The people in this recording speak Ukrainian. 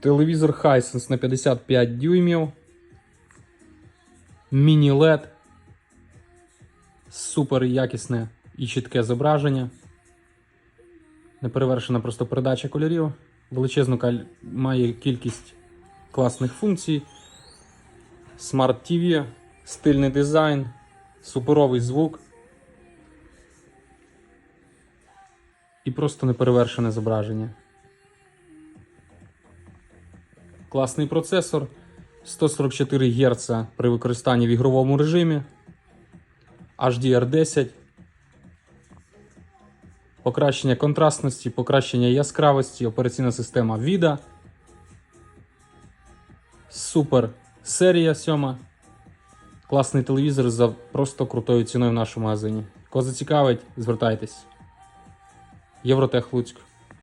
Телевізор Hisense на 55 дюймів. Міні-LED. Супер якісне і чітке зображення. Неперевершена просто передача кольорів. Величезну має кількість класних функцій. Smart TV, стильний дизайн, суперовий звук. І просто неперевершене зображення. Класний процесор. 144 Гц при використанні в ігровому режимі. HDR10. Покращення контрастності, покращення яскравості, операційна система VIDA. Супер серія 7. Класний телевізор за просто крутою ціною в нашому магазині. Кого зацікавить, звертайтесь. Євротех Луцьк.